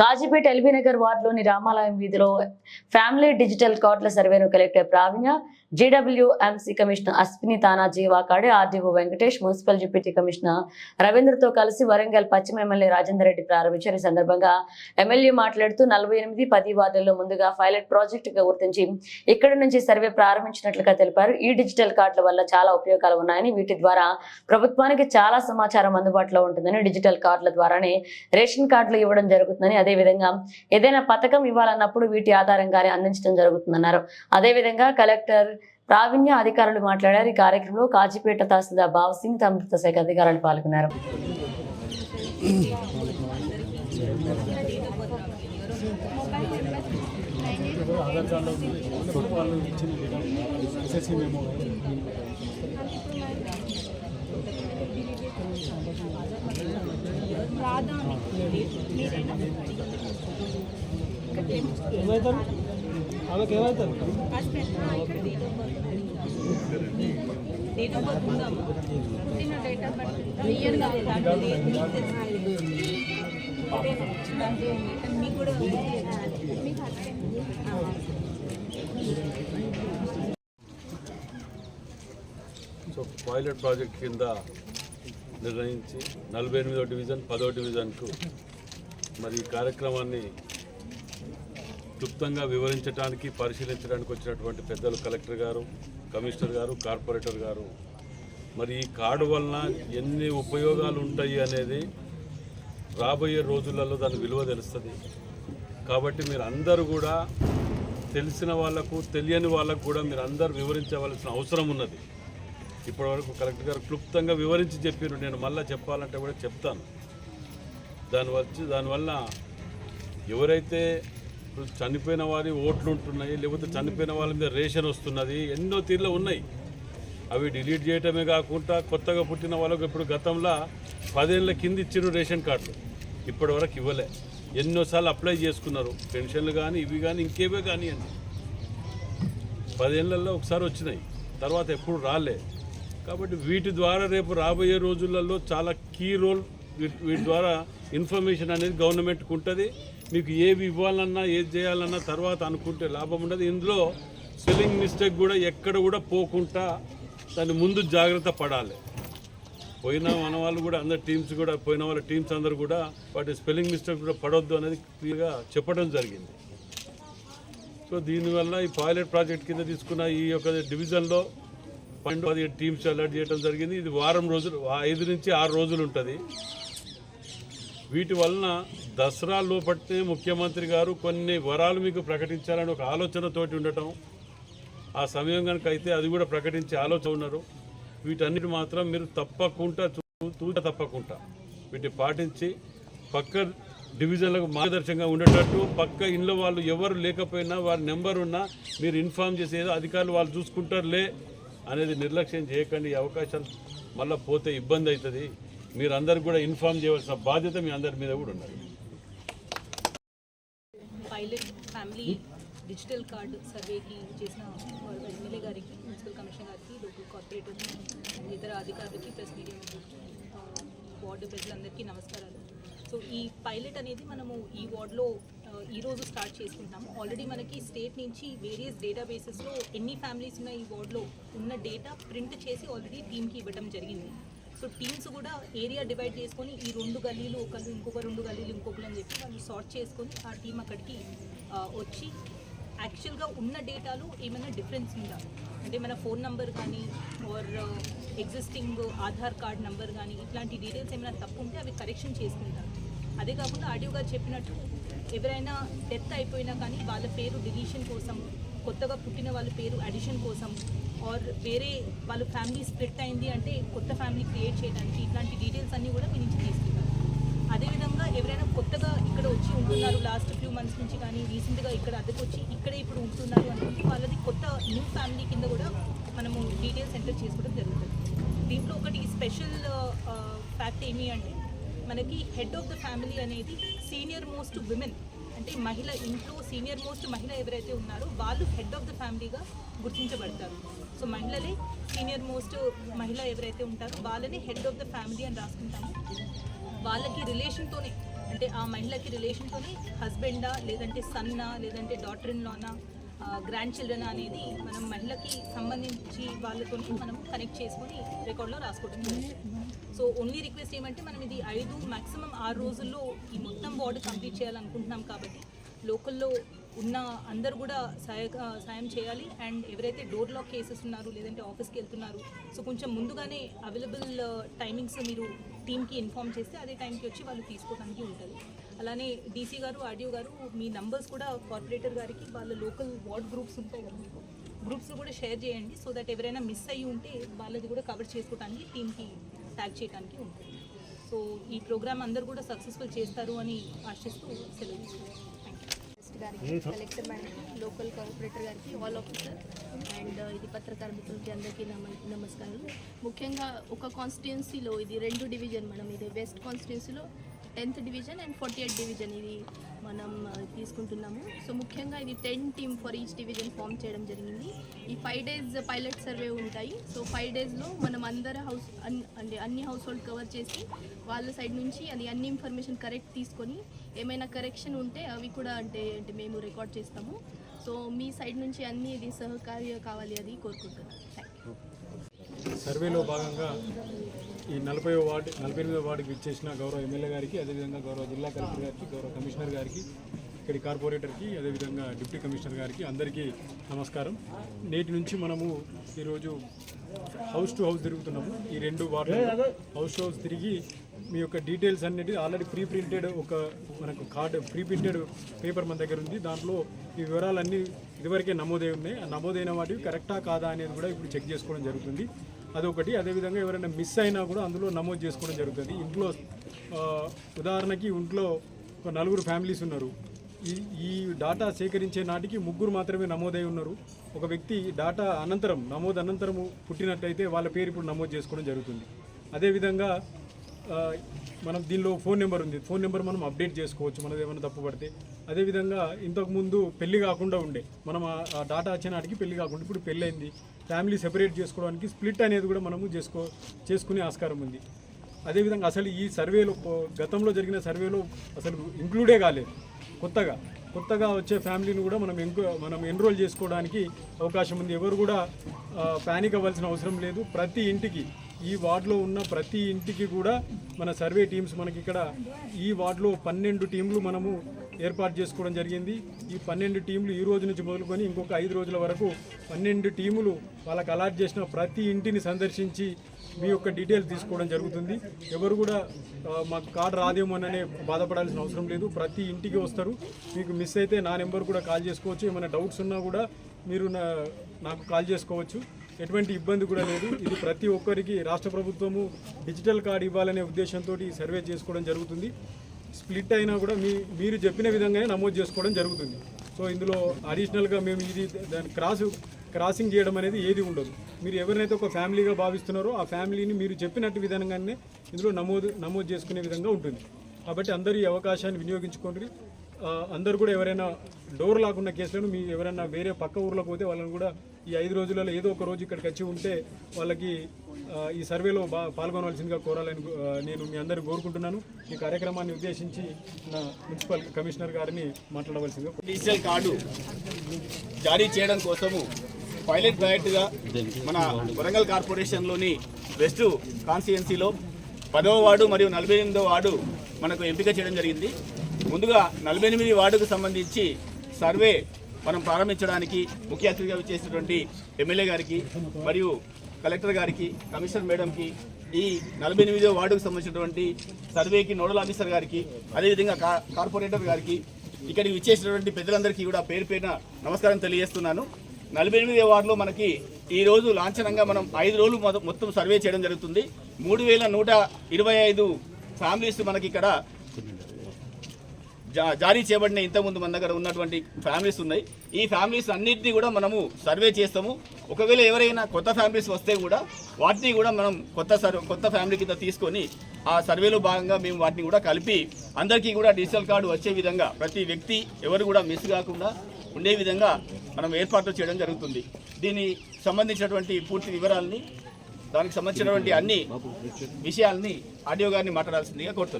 Kazipet LB Nagar వార్డులోని రామాలయం వీధిలో family digital కార్డుల సర్వేను collector Praveenya GWMC commissioner Ashwini Tanaji Wakade RDO Venkatesh municipal deputy commissioner రవీంద్రతో కలిసి వరంగల్ పశ్చిమ ఎమ్మెల్యే రాజేందర్ రెడ్డి ప్రారంభించారు. ఈ సందర్భంగా ఎమ్మెల్యే మాట్లాడుతూ నలభై ఎనిమిది పది వార్డుల్లో ముందుగా పైలట్ ప్రాజెక్టుగా గుర్తించి ఇక్కడి నుంచి సర్వే ప్రారంభించినట్లుగా తెలిపారు. ఈ డిజిటల్ కార్డుల వల్ల చాలా ఉపయోగాలు ఉన్నాయని వీటి ద్వారా ప్రభుత్వానికి చాలా సమాచారం అందుబాటులో ఉంటుందని డిజిటల్ కార్డుల ద్వారానే రేషన్ కార్డులు ఇవ్వడం జరుగుతుందని అదేవిధంగా ఏదైనా పథకం ఇవ్వాలన్నప్పుడు వీటి ఆధారంగానే అందించడం జరుగుతుందన్నారు. అదేవిధంగా కలెక్టర్ ప్రావీణ్య అధికారులు మాట్లాడారు. ఈ కార్యక్రమంలో కాజీపేట తహసీల్దార్ భావ్ సింగ్ అమృత శాఖ అధికారులు పాల్గొన్నారు. మేము ఏమవుతారు ఆమెకి ఏమవుతారు డేట్ ఆఫ్ బర్త్ పుట్టిన డేట్ ఆఫ్ బర్త్ ఇయర్ కాదు దాంట్లో మీకు మీకు కూడా మీకు సో పైలట్ ప్రాజెక్ట్ కింద నిర్ణయించి నలభై ఎనిమిదో డివిజన్ పదో డివిజన్కు మరి ఈ కార్యక్రమాన్ని క్లుప్తంగా వివరించడానికి పరిశీలించడానికి వచ్చినటువంటి పెద్దలు కలెక్టర్ గారు కమిషనర్ గారు కార్పొరేటర్ గారు. మరి ఈ కార్డు వలన ఎన్ని ఉపయోగాలు ఉంటాయి అనేది రాబోయే రోజులలో దాని విలువ తెలుస్తుంది. కాబట్టి మీరు అందరూ కూడా తెలిసిన వాళ్ళకు తెలియని వాళ్ళకు కూడా మీరు అందరు వివరించవలసిన అవసరం ఉన్నది. ఇప్పటివరకు కలెక్టర్ గారు క్లుప్తంగా వివరించి చెప్పారు. నేను మళ్ళీ చెప్పాలంటే కూడా చెప్తాను. దాని వచ్చి దానివల్ల ఎవరైతే ఇప్పుడు చనిపోయిన వారి ఓట్లు ఉంటున్నాయి లేకపోతే చనిపోయిన వాళ్ళ మీద రేషన్ వస్తున్నది ఎన్నో తీర్లు ఉన్నాయి. అవి డిలీట్ చేయటమే కాకుండా కొత్తగా పుట్టిన వాళ్ళకు ఇప్పుడు గతంలో పదేళ్ళ కింద ఇచ్చిన రేషన్ కార్డులు. ఇప్పటి వరకు ఇవ్వలే. ఎన్నోసార్లు అప్లై చేసుకున్నారు. పెన్షన్లు కానీ ఇవి కానీ ఇంకేవే కానివ్వండి పదేళ్ళలో ఒకసారి వచ్చినాయి. తర్వాత ఎప్పుడు రాలే. కాబట్టి వీటి ద్వారా రేపు రాబోయే రోజులలో చాలా కీ రోల్ వీటి వీటి ద్వారా ఇన్ఫర్మేషన్ అనేది గవర్నమెంట్కి ఉంటుంది. మీకు ఏవి ఇవ్వాలన్నా ఏది చేయాలన్నా తర్వాత అనుకుంటే లాభం ఉండదు. ఇందులో సెల్లింగ్ మిస్టేక్ కూడా ఎక్కడ కూడా పోకుండా దాన్ని ముందు జాగ్రత్త పడాలి. పోయిన మన వాళ్ళు కూడా అందరు టీమ్స్ కూడా పోయిన వాళ్ళ టీమ్స్ అందరు కూడా వాటి స్పెల్లింగ్ మిస్టేక్ కూడా పడవద్దు అనేది క్లియర్గా చెప్పడం జరిగింది. సో దీనివల్ల ఈ పాయిలెట్ ప్రాజెక్ట్ కింద తీసుకున్న ఈ యొక్క డివిజన్లో పన్నెండు టీమ్స్ అలర్ట్ చేయడం జరిగింది. ఇది వారం రోజులు ఐదు నుంచి ఆరు రోజులు ఉంటుంది. వీటి వలన దసరా లోపట్నే ముఖ్యమంత్రి గారు కొన్ని వరాలు మీకు ప్రకటించాలని ఒక ఆలోచనతోటి ఉండటం ఆ సమయం కనుక అయితే అది కూడా ప్రకటించే ఆలోచన ఉన్నారు. వీటన్నిటి మాత్రం మీరు తప్పకుండా తూచ తప్పకుండా వీటిని పాటించి పక్క డివిజన్లకు మార్గదర్శకంగా ఉండేటట్టు పక్క ఇంట్లో వాళ్ళు ఎవరు లేకపోయినా వారి నెంబర్ ఉన్నా మీరు ఇన్ఫామ్ చేసేది అధికారులు వాళ్ళు చూసుకుంటారులే అనేది నిర్లక్ష్యం చేయకండి. ఈ అవకాశాలు మళ్ళీ పోతే ఇబ్బంది అవుతుంది. మీరందరూ కూడా ఇన్ఫామ్ చేయవలసిన బాధ్యత మీ అందరి మీద కూడా ఉన్నది. పైలట్ ఫ్యామిలీ డిజిటల్ కార్డు సర్వేకి చేసిన ఎమ్మెల్యే గారికి మున్సిపల్ కమిషనర్ గారికి లోకల్ కార్పొరేటర్ ఇతర అధికారులకి ప్రెస్ మీడియా వార్డు ప్రజలందరికీ నమస్కారాలు. సో ఈ పైలట్ అనేది మనము ఈ వార్డులో ఈరోజు స్టార్ట్ చేసుకుంటున్నాము ఆల్రెడీ మనకి స్టేట్ నుంచి వేరియస్ డేటాబేసెస్లో ఎన్ని ఫ్యామిలీస్ ఉన్న ఈ వార్డులో ఉన్న డేటా ప్రింట్ చేసి ఆల్రెడీ టీమ్కి ఇవ్వడం జరిగింది. సో టీమ్స్ కూడా ఏరియా డివైడ్ చేసుకొని ఈ రెండు గల్లీలు ఒకళ్ళు ఇంకొక రెండు గల్లీలు ఇంకొకరు అని చెప్పి వాళ్ళు సార్ట్ చేసుకొని ఆ టీం అక్కడికి వచ్చి యాక్చువల్గా ఉన్న డేటాలో ఏమైనా డిఫరెన్స్ ఉందా? అంటే మన ఫోన్ నంబర్ కానీ or existing Aadhaar card number కానీ ఇట్లాంటి డీటెయిల్స్ ఏమైనా తప్పు ఉంటే అవి కరెక్షన్ చేసుకుంటారు. అదే కాకుండా ఆడియో గారు చెప్పినట్టు ఎవరైనా డెత్ అయిపోయినా కానీ వాళ్ళ పేరు డిలీషన్ కోసం కొత్తగా పుట్టిన వాళ్ళ పేరు అడిషన్ కోసం ఆర్ వేరే వాళ్ళ ఫ్యామిలీ స్ప్లిట్ అయింది అంటే కొత్త ఫ్యామిలీ క్రియేట్ చేయడానికి ఇట్లాంటి డీటెయిల్స్ అన్నీ కూడా మీ నుంచి తీసుకుంటారు అదేవిధంగా ఎవరైనా కొత్తగా ఇక్కడ వచ్చి ఉంటున్నారు లాస్ట్ ఫ్యూ మంత్స్ నుంచి కానీ రీసెంట్గా ఇక్కడ అద్దెకు వచ్చి ఇక్కడే ఇప్పుడు ఉంటున్నారు అనుకుంటే వాళ్ళది కొత్త న్యూ ఫ్యామిలీ కింద కూడా మనము డీటెయిల్స్ ఎంటర్ చేసుకోవడం జరుగుతుంది. దీంట్లో ఒకటి స్పెషల్ ఫ్యాక్ట్ ఏమి అంటే మనకి హెడ్ ఆఫ్ ద ఫ్యామిలీ అనేది సీనియర్ మోస్ట్ విమెన్ అంటే మహిళ ఇంట్లో సీనియర్ మోస్ట్ మహిళ ఎవరైతే ఉన్నారో వాళ్ళు హెడ్ ఆఫ్ ద ఫ్యామిలీగా గుర్తించబడతారు. సో మహిళలే సీనియర్ మోస్ట్ మహిళ ఎవరైతే ఉంటారో వాళ్ళని హెడ్ ఆఫ్ ద ఫ్యామిలీ అని రాసుకుంటాము. వాళ్ళకి రిలేషన్తోనే అంటే ఆ మహిళకి రిలేషన్తోనే హస్బెండా లేదంటే సన్నా లేదంటే డాటర్ ఇన్ లానా గ్రాండ్ చిల్డ్రన్ అనేది మనం మహిళకి సంబంధించి వాళ్ళతో మనం కనెక్ట్ చేసుకొని రికార్డులో రాసుకోవడం జరుగుతుంది. సో ఓన్లీ రిక్వెస్ట్ ఏమంటే మనం ఇది ఐదు మాక్సిమం ఆరు రోజుల్లో ఈ మొత్తం వార్డు కంప్లీట్ చేయాలనుకుంటున్నాం కాబట్టి లోకల్లో ఉన్న అందరు కూడా సహాయ సాయం చేయాలి. అండ్ ఎవరైతే డోర్ లాక్ కేసెస్ ఉన్నారు లేదంటే ఆఫీస్కి వెళ్తున్నారు సో కొంచెం ముందుగానే అవైలబుల్ టైమింగ్స్ మీరు టీమ్కి ఇన్ఫామ్ చేస్తే అదే టైంకి వచ్చి వాళ్ళు తీసుకోవడానికి ఉంటుంది అలానే డీసీ గారు ఆర్డీఓ గారు మీ నంబర్స్ కూడా కార్పొరేటర్ గారికి వాళ్ళ లోకల్ వార్డ్ గ్రూప్స్ ఉంటాయి కదా మీకు గ్రూప్స్ కూడా షేర్ చేయండి. సో దట్ ఎవరైనా మిస్ అయ్యి ఉంటే వాళ్ళది కూడా కవర్ చేసుకోవడానికి టీమ్కి ట్యాగ్ చేయడానికి ఉంటుంది సో ఈ ప్రోగ్రామ్ అందరూ కూడా సక్సెస్ఫుల్ చేస్తారు అని ఆశిస్తూ సెలవు గారికి కలెక్టర్ మేడంకి లోకల్ కార్పొరేటర్ గారికి ఆల్ ఆఫీసర్ అండ్ ఇది పత్రకార మిత్రులకి అందరికీ నమ నమస్కారాలు. ముఖ్యంగా ఒక కాన్స్టిట్యున్సీలో ఇది రెండు డివిజన్ మనం ఇది వెస్ట్ కాన్స్టిట్యున్సీలో tenth division and forty eight division ఇది మనం తీసుకుంటున్నాము. సో ముఖ్యంగా ఇది ten team for each division form చేయడం జరిగింది. ఈ ఫైవ్ డేస్ పైలట్ సర్వే ఉంటాయి. సో ఫైవ్ డేస్లో మనం అందరి హౌస్ అన్- అంటే అన్ని హౌస్ హోల్డ్ కవర్ చేసి వాళ్ళ సైడ్ నుంచి అది అన్ని ఇన్ఫర్మేషన్ కరెక్ట్ తీసుకొని ఏమైనా కరెక్షన్ ఉంటే అవి కూడా అంటే అంటే మేము రికార్డ్ చేస్తాము. సో మీ సైడ్ నుంచి అన్ని ఇది సహకార్య కావాలి అది కోరుకుంటున్నాను. థ్యాంక్ యూ సర్వేలో భాగంగా ఈ నలభై వార్డు నలభై ఎనిమిదో వార్డుకి విచ్చేసిన గౌరవ ఎమ్మెల్యే గారికి అదేవిధంగా గౌరవ జిల్లా కలెక్టర్ గారికి గౌరవ కమిషనర్ గారికి ఇక్కడి కార్పొరేటర్కి అదేవిధంగా డిప్యూటీ కమిషనర్ గారికి అందరికీ నమస్కారం. నేటి నుంచి మనము ఈరోజు హౌస్ టు హౌస్ తిరుగుతున్నాము. ఈ రెండు వార్డు హౌస్ టు హౌస్ తిరిగి మీ యొక్క డీటెయిల్స్ అన్నిటి ఆల్రెడీ ప్రీ ప్రింటెడ్ ఒక మనకు కార్డు ప్రీ ప్రింటెడ్ పేపర్ మన దగ్గర ఉంది. దాంట్లో ఈ వివరాలన్నీ ఇదివరకే నమోదై ఉన్నాయి. ఆ నమోదైన వాటివి కరెక్టా కాదా అనేది కూడా ఇప్పుడు చెక్ చేసుకోవడం జరుగుతుంది. అదొకటి. అదేవిధంగా ఎవరైనా మిస్ అయినా కూడా అందులో నమోదు చేసుకోవడం జరుగుతుంది. ఇంట్లో ఉదాహరణకి ఇంట్లో ఒక నలుగురు ఫ్యామిలీస్ ఉన్నారు. ఈ ఈ డాటా సేకరించే నాటికి ముగ్గురు మాత్రమే నమోదై ఉన్నారు. ఒక వ్యక్తి డాటా అనంతరం నమోదు అనంతరము పుట్టినట్టయితే వాళ్ళ పేరు ఇప్పుడు నమోదు చేసుకోవడం జరుగుతుంది. అదేవిధంగా మనం దీనిలో ఫోన్ నెంబర్ ఉంది. ఫోన్ నెంబర్ మనం అప్డేట్ చేసుకోవచ్చు మనది ఏమైనా తప్పు పడితే. అదేవిధంగా ఇంతకుముందు పెళ్ళి కాకుండా ఉండే మనం ఆ ఆ డాటా వచ్చే నాటికి పెళ్ళి కాకుండా ఇప్పుడు పెళ్ళి అయింది ఫ్యామిలీ సెపరేట్ చేసుకోవడానికి స్ప్లిట్ అనేది కూడా మనము చేసుకో చేసుకునే ఆస్కారం ఉంది. అదేవిధంగా అసలు ఈ సర్వేలో గతంలో జరిగిన సర్వేలో అసలు ఇంక్లూడే కాలేదు. కొత్తగా కొత్తగా వచ్చే ఫ్యామిలీని కూడా మనం ఎంకు మనం ఎన్రోల్ చేసుకోవడానికి అవకాశం ఉంది. ఎవరు కూడా ప్యానిక్ అవ్వాల్సిన అవసరం లేదు. ప్రతి ఇంటికి ఈ వార్డులో ఉన్న ప్రతి ఇంటికి కూడా మన సర్వే టీమ్స్ మనకి ఇక్కడ ఈ వార్డులో పన్నెండు టీంలు మనము ఏర్పాటు చేసుకోవడం జరిగింది. ఈ పన్నెండు టీంలు ఈ రోజు నుంచి మొదలుకొని ఇంకొక ఐదు రోజుల వరకు పన్నెండు టీములు వాళ్ళకి అలాట్ చేసిన ప్రతి ఇంటిని సందర్శించి మీ యొక్క డీటెయిల్స్ తీసుకోవడం జరుగుతుంది. ఎవరు కూడా మాకు కార్డు రాదేమోననే బాధపడాల్సిన అవసరం లేదు. ప్రతి ఇంటికి వస్తారు. మీకు మిస్ అయితే నా నెంబర్ కూడా కాల్ చేసుకోవచ్చు. ఏమైనా డౌట్స్ ఉన్నా కూడా మీరు నా నాకు కాల్ చేసుకోవచ్చు. ఎటువంటి ఇబ్బంది కూడా లేదు. ఇది ప్రతి ఒక్కరికి రాష్ట్ర ప్రభుత్వము డిజిటల్ కార్డు ఇవ్వాలనే ఉద్దేశంతో సర్వే చేసుకోవడం జరుగుతుంది. స్ప్లిట్ అయినా కూడా మీ మీరు చెప్పిన విధంగానే నమోదు చేసుకోవడం జరుగుతుంది. సో ఇందులో అడిషనల్గా మేము ఇది దాని క్రాస్ క్రాసింగ్ చేయడం అనేది ఏది ఉండదు. మీరు ఎవరినైతే ఒక ఫ్యామిలీగా భావిస్తున్నారో ఆ ఫ్యామిలీని మీరు చెప్పినట్టు విధంగానే ఇందులో నమోదు నమోదు చేసుకునే విధంగా ఉంటుంది. కాబట్టి అందరూ ఈ అవకాశాన్ని వినియోగించుకోండి. అందరు అందరూ కూడా ఎవరైనా డోర్ లాకున్న కేసులను మీ ఎవరైనా వేరే పక్క ఊర్లో పోతే వాళ్ళని కూడా ఈ ఐదు రోజులలో ఏదో ఒక రోజు ఇక్కడికి వచ్చి ఉంటే వాళ్ళకి ఈ సర్వేలో బా పాల్గొనవలసిందిగా కోరాలని నేను మీ అందరూ కోరుకుంటున్నాను. ఈ కార్యక్రమాన్ని ఉద్దేశించి నా మున్సిపల్ కమిషనర్ గారిని మాట్లాడవలసిందిగా డిజిటల్ కార్డు జారీ చేయడం కోసము పైలట్ ప్రాజెక్టుగా మన వరంగల్ కార్పొరేషన్లోని వెస్ట్ కాన్స్టిట్యున్సీలో పదవ వార్డు మరియు నలభై ఎనిమిదో వార్డు మనకు ఎంపిక చేయడం జరిగింది. ముందుగా నలభై ఎనిమిది వార్డుకు సంబంధించి సర్వే మనం ప్రారంభించడానికి ముఖ్య అతిథిగా వచ్చేసినటువంటి ఎమ్మెల్యే గారికి మరియు కలెక్టర్ గారికి కమిషనర్ మేడంకి ఈ నలభై ఎనిమిదో వార్డుకు సంబంధించినటువంటి సర్వేకి నోడల్ ఆఫీసర్ గారికి అదేవిధంగా కా- కార్పొరేటర్ గారికి ఇక్కడికి విచ్చేసినటువంటి పెద్దలందరికీ కూడా పేరు పేరున నమస్కారం తెలియజేస్తున్నాను. నలభై ఎనిమిది వార్డులో మనకి ఈ రోజు లాంఛనంగా మనం ఐదు రోజులు మొత్తం సర్వే చేయడం జరుగుతుంది. మూడు వేల నూట ఇరవై ఐదు ఫ్యామిలీస్ మనకి ఇక్కడ జారీ చేయబడిన ఇంతకుముందు మన దగ్గర ఉన్నటువంటి ఫ్యామిలీస్ ఉన్నాయి. ఈ ఫ్యామిలీస్ అన్నింటినీ కూడా మనము సర్వే చేస్తాము. ఒకవేళ ఎవరైనా కొత్త ఫ్యామిలీస్ వస్తే కూడా వాటిని కూడా మనం కొత్త సర్వే కొత్త ఫ్యామిలీ కింద తీసుకొని ఆ సర్వేలో భాగంగా మేము వాటిని కూడా కలిపి అందరికీ కూడా డిజిటల్ కార్డు వచ్చే విధంగా ప్రతి వ్యక్తి ఎవరు కూడా మిస్ కాకుండా ఉండే విధంగా మనం ఏర్పాట్లు చేయడం జరుగుతుంది. దీని సంబంధించినటువంటి పూర్తి వివరాలని దానికి సంబంధించినటువంటి అన్ని విషయాల్ని ఆడియో గారిని మాట్లాడాల్సిందిగా కోరుతున్నాను.